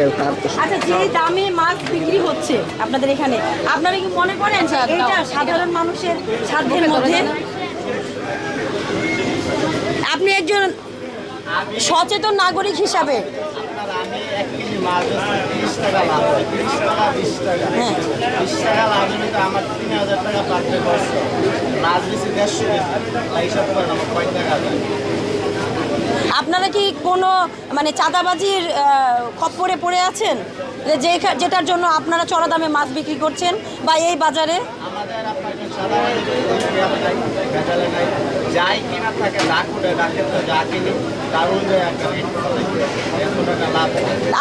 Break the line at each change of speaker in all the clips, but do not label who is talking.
কেউ তার
আচ্ছা যে দামে মাছ বিক্রি হচ্ছে আপনাদের এখানে আপনারা কি মনে করেন এটা সাধারণ মানুষের সাধ্যের মধ্যে। আপনি একজন সচেতন নাগরিক হিসাবে।
আপনার আমি এক মাছ টাকা লাভ হয়। আমার
আপনারা কি কোনো মানে চাঁদাবাজির খপ্পরে পড়ে আছেন? যে যেটার জন্য আপনারা চড়া দামে মাছ বিক্রি করছেন বা এই বাজারে?
যাই কিনা থাকে যা করে রাখে তো যা কিনি। তার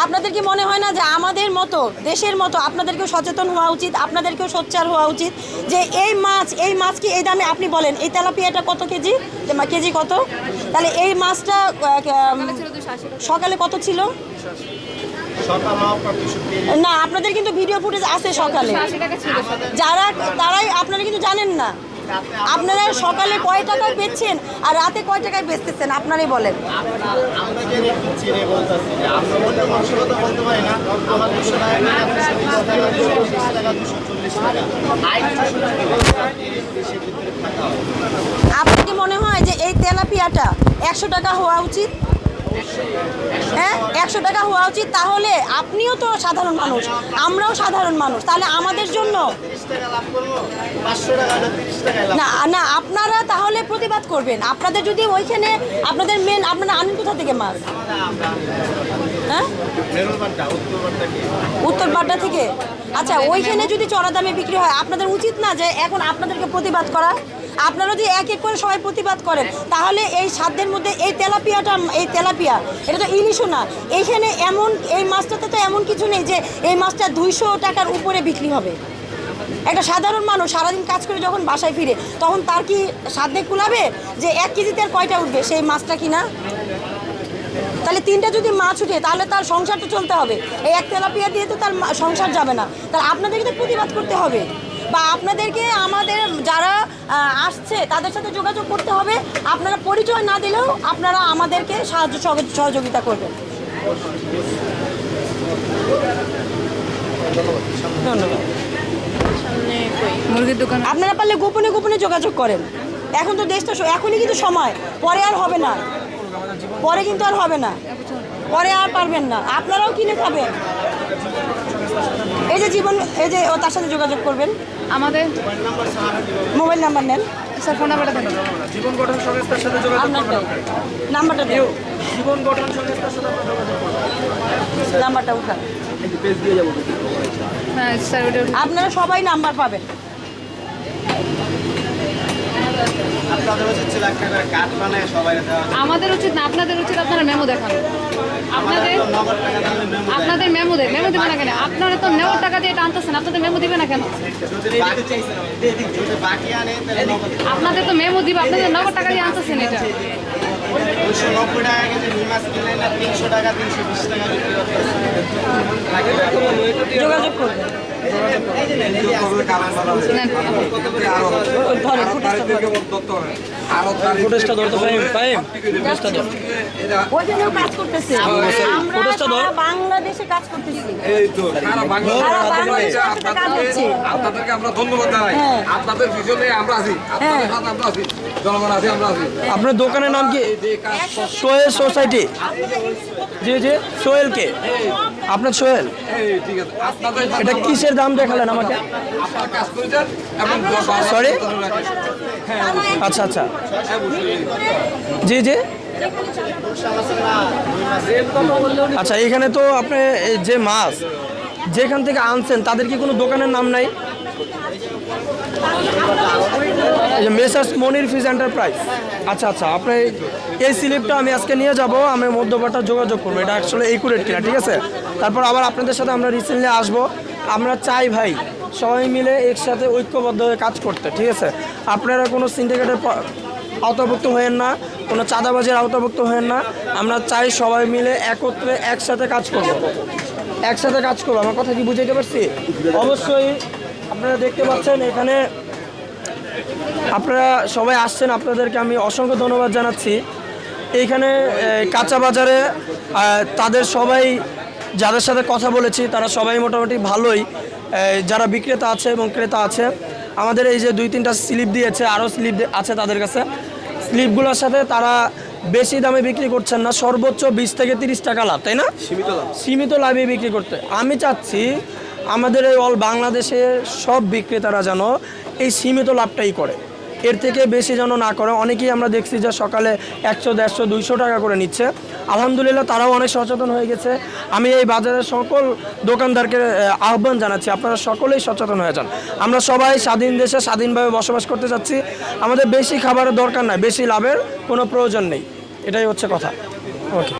আপনাদের কি মনে হয় না যে আমাদের মতো, দেশের মতো আপনাদেরকেও সচেতন হওয়া উচিত, আপনাদেরকেও সোচ্চার হওয়া উচিত যে এই মাছ এই মাছ কি এই দামে আপনি বলেন, এই তেলাপিয়াটা কত কেজি? কেজি কত? তাহলে এই মাছটা সকালে কত ছিল? না, আপনাদের কিন্তু ভিডিও ফুটেজ আছে সকালে। যারা, তারাই আপনারা কিন্তু জানেন না। আপনারা সকালে কয় টাকায় বেচছেন আর রাতে কয় টাকায় বেচতেছেন? আপনারাই বলেন।
আপনার
কি মনে হয় যে এই তেলাপিয়াটা একশো টাকা হওয়া উচিত? হ্যাঁ একশো টাকা হওয়া উচিত। তাহলে আপনিও তো সাধারণ মানুষ, আমরাও সাধারণ মানুষ। তাহলে আমাদের জন্য
না
না, আপনারা তাহলে প্রতিবাদ করবেন। আপনাদের যদি ওইখানে আপনাদের মেন আপনারা আনেন কোথা থেকে মাছ হ্যাঁ?
মেরুলবানটা
উত্তর পাড্ডা থেকে। আচ্ছা ওইখানে যদি চড়া দামে বিক্রি হয়, আপনাদের উচিত না যে এখন আপনাদেরকে প্রতিবাদ করা? আপনারা যদি এক এক করে সবাই প্রতিবাদ করেন, তাহলে এই সাধ্যের মধ্যে এই তেলাপিয়াটা, এই তেলাপিয়া, এটা তো ইলিশও না। এইখানে এমন, এই মাছটাতে তো এমন কিছু নেই যে এই মাছটা দুইশো টাকার উপরে বিক্রি হবে। একটা সাধারণ মানুষ সারাদিন কাজ করে যখন বাসায় ফিরে, তখন তার কি সাধ্যে কুলাবে যে এক কেজিতে আর কয়টা উঠবে সেই মাছটা কিনা? তাহলে তিনটা যদি মাছ উঠে, তাহলে তার সংসার তো চলতে হবে। এই এক তেলাপিয়া দিয়ে তো তার সংসার যাবে না। তাহলে আপনাদেরকে তো প্রতিবাদ করতে হবে। বা আপনাদেরকে আমাদের যারা আসছে তাদের সাথে যোগাযোগ করতে হবে। আপনারা পরিচয় না দিলেও আপনারা আমাদেরকে সাহায্য সহযোগ- সহযোগিতা করবেন। ধন্যবাদ।
মুরগির দোকান
আপনারা পারলে গোপনে গোপনে যোগাযোগ করেন। এখন তো দেশটা স- এখনই কিন্তু সময়। পরে আর হবে না। পরে কিন্তু আর হবে না। পরে আর পারবেন না। আপনারাও কিনে খাবেন। এই যে জীবন এই যে ও তার সাথে যোগাযোগ করবেন।
আমাদের
মোবাইল নাম্বার নেন।
স্যার ফোন নাম্বারটা দেন।
জীবন গঠন সংস্থার সাথে যোগাযোগ
আপনারটা নাম্বারটা দিন।
জীবন গঠন সংস্থার সাথে যোগাযোগ করব
নাম্বারটা উঠান।
পেজ দিয়ে যাব
হ্যাঁ স্যার ওটা
আপনারা সবাই নাম্বার পাবেন।
আপনাদের উচিত ছিল একটা করে কাঠ বানায় সবাই দেওয়া।
আমাদের উচিত না আপনাদের উচিত আপনারা মেমো দেখান। আপনাদের? আপনাদের মেমো দেয় মেমো দিবে না কেন? আপনারা তো নেওয়ার টাকা দিয়ে এটা আনতেছেন, আপনাদের মেমো দিবে না কেন? আপনাদের তো মেমো দিবে, আপনাদের নগদ টাকা দিয়ে আনতেছেন এটা।
তিনশো টাকা তিনশো
যোগাযোগ করবেন
আপনার দোকানের নাম কি? সোহেল সোসাইটি। জি জি সোহেল কে আপনার সোহেল? এটা কিসের দাম দেখালেন আমাকে। Sorry? আচ্ছা আচ্ছা। জি জি। আচ্ছা এখানে তো আপনি যে মাছ, যেখান থেকে আনছেন, তাদের কি কোনো দোকানের নাম নাই? মেসার্স মনির ফিজ এন্টারপ্রাইজ আচ্ছা আচ্ছা আপনি এই স্লিপটা আমি আজকে নিয়ে যাব, আমি মধ্যপাটা যোগাযোগ করব। এটা আসলে একুরেট কিনা, ঠিক আছে? তারপর আবার আপনাদের সাথে আমরা রিসেন্টলি আসব। আমরা চাই ভাই সবাই মিলে একসাথে ঐক্যবদ্ধ হয়ে কাজ করতে, ঠিক আছে? আপনারা কোনো সিন্ডিকেটের আওতাভুক্ত হয়েন না, কোনো চাঁদাবাজির আওতাভুক্ত হয়েন না, আমরা চাই সবাই মিলে একত্রে একসাথে কাজ করব। একসাথে কাজ করব, আমার কথা কি বুঝাইতে পারছি? অবশ্যই আপনারা দেখতে পাচ্ছেন এখানে আপনারা সবাই আসছেন, আপনাদেরকে আমি অসংখ্য ধন্যবাদ জানাচ্ছি। এইখানে কাঁচা বাজারে তাদের সবাই যাদের সাথে কথা বলেছি তারা সবাই মোটামুটি ভালোই। যারা বিক্রেতা আছে এবং ক্রেতা আছে আমাদের এই যে দুই তিনটা স্লিপ দিয়েছে আরও স্লিপ আছে তাদের কাছে। স্লিপগুলোর সাথে তারা বেশি দামে বিক্রি করছেন না সর্বোচ্চ বিশ থেকে তিরিশ টাকা লাভ তাই না? সীমিত লাভ। সীমিত লাভে বিক্রি করতে। আমি চাচ্ছি আমাদের এই অল বাংলাদেশের সব বিক্রেতারা যেন এই সীমিত লাভটাই করে। এর থেকে বেশি যেন না করে। অনেকেই আমরা দেখছি যে সকালে একশো, দেড়শো, দুইশো টাকা করে নিচ্ছে। আলহামদুলিল্লাহ তারাও অনেক সচেতন হয়ে গেছে। আমি এই বাজারের সকল দোকানদারকে আহ্বান জানাচ্ছি, আপনারা সকলেই সচেতন হয়ে যান। আমরা সবাই স্বাধীন দেশে স্বাধীনভাবে বসবাস করতে চাচ্ছি। আমাদের বেশি খাবারের দরকার নাই, বেশি লাভের কোনো প্রয়োজন নেই। এটাই হচ্ছে কথা। ওকে